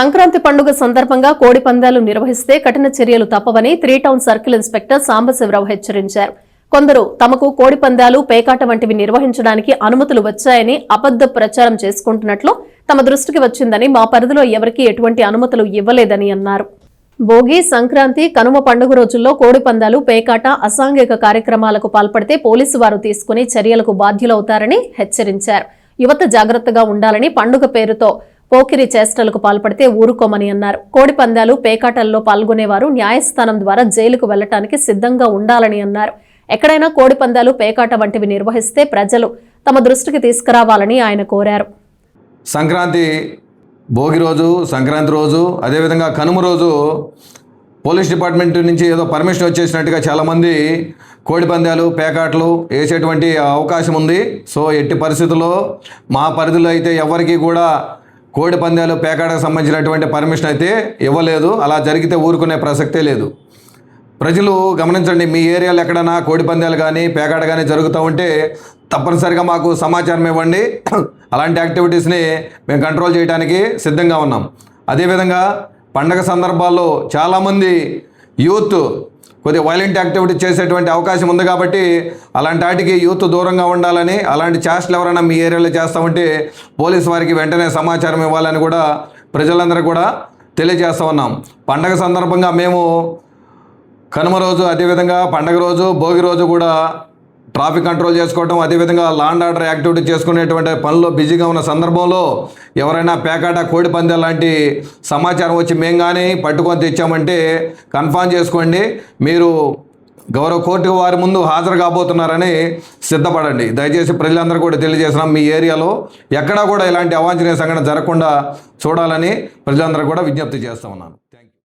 సంక్రాంతి పండుగ సందర్భంగా కోడి పందాలు నిర్వహిస్తే కఠిన చర్యలు తప్పవని three town circle inspector Sambasivarao హెచ్చరించారు. కొందరు తమకు కోడి పందాలు పేకాట వంటివి నిర్వహించడానికి అనుమతులు వచ్చాయని అబద్ధ ప్రచారం చేసుకుంటున్నట్లు తమ దృష్టికి వచ్చిందని మా పరిధిలో ఎవరికీ ఎటువంటి అనుమతులు ఇవ్వలేదని అన్నారు. భోగి సంక్రాంతి కనుమ పండుగ రోజుల్లో కోడి పందాలు పేకాట అసాంఘిక కార్యక్రమాలకు పాల్పడితే పోలీసు వారు తీసుకుని చర్యలకు బాధ్యులవుతారని హెచ్చరించారు. యువత జాగ్రత్తగా ఉండాలని పండుగ పేరుతో పోకిరి చేష్టలకు పాల్పడితే ఊరుకోమని అన్నారు. కోడి పందాలు పేకాటల్లో పాల్గొనేవారు న్యాయస్థానం ద్వారా జైలుకు వెళ్ళటానికి సిద్ధంగా ఉండాలని అన్నారు. ఎక్కడైనా కోడి పందాలు పేకాట వంటివి నిర్వహిస్తే ప్రజలు తమ దృష్టికి తీసుకురావాలని ఆయన కోరారు. సంక్రాంతి భోగి రోజు సంక్రాంతి రోజు అదేవిధంగా కనుమ రోజు పోలీస్ డిపార్ట్మెంట్ నుంచి ఏదో పర్మిషన్ వచ్చేసినట్టుగా చాలామంది కోడిపందాలు పేకాట్లు వేసేటువంటి అవకాశం ఉంది. సో ఎట్టి పరిస్థితుల్లో మా పరిధిలో అయితే ఎవరికి కూడా కోడి పందాలు పేకాటకు సంబంధించినటువంటి పర్మిషన్ అయితే ఇవ్వలేదు. అలా జరిగితే ఊరుకునే ప్రసక్తే లేదు. ప్రజలు గమనించండి మీ ఏరియాలో ఎక్కడైనా కోడి పందాలు కానీ పేకాట కానీ జరుగుతూ ఉంటే తప్పనిసరిగా మాకు సమాచారం ఇవ్వండి. అలాంటి యాక్టివిటీస్ని మేము కంట్రోల్ చేయడానికి సిద్ధంగా ఉన్నాం. అదేవిధంగా పండగ సందర్భాల్లో చాలామంది యూత్ కొద్దిగా వైలెంట్ యాక్టివిటీ చేసేటువంటి అవకాశం ఉంది కాబట్టి అలాంటి వాటికి యూత్ దూరంగా ఉండాలని అలాంటి చేష్టలు ఎవరైనా మీ ఏరియాలో చేస్తూ ఉంటే పోలీస్ వారికి వెంటనే సమాచారం ఇవ్వాలని కూడా ప్రజలందరూ కూడా తెలియజేస్తూ ఉన్నాం. పండగ సందర్భంగా మేము కనుమ రోజు అదేవిధంగా పండగ రోజు భోగి రోజు కూడా ట్రాఫిక్ కంట్రోల్ చేసుకోవటం అదేవిధంగా లాండ్ ఆర్డర్ యాక్టివిటీ చేసుకునేటువంటి పనుల్లో బిజీగా ఉన్న సందర్భంలో ఎవరైనా పేకాట కోడి పందెం లాంటి సమాచారం వచ్చి మేము కానీ పట్టుకొని తెచ్చామంటే కన్ఫామ్ చేసుకోండి. మీరు గౌరవ కోర్టు వారి ముందు హాజరు కాబోతున్నారని సిద్ధపడండి. దయచేసి ప్రజలందరూ కూడా తెలియజేసిన మీ ఏరియాలో ఎక్కడా కూడా ఇలాంటి అవాంఛనీయ సంఘటన జరగకుండా చూడాలని ప్రజలందరూ కూడా విజ్ఞప్తి చేస్తూ ఉన్నాను.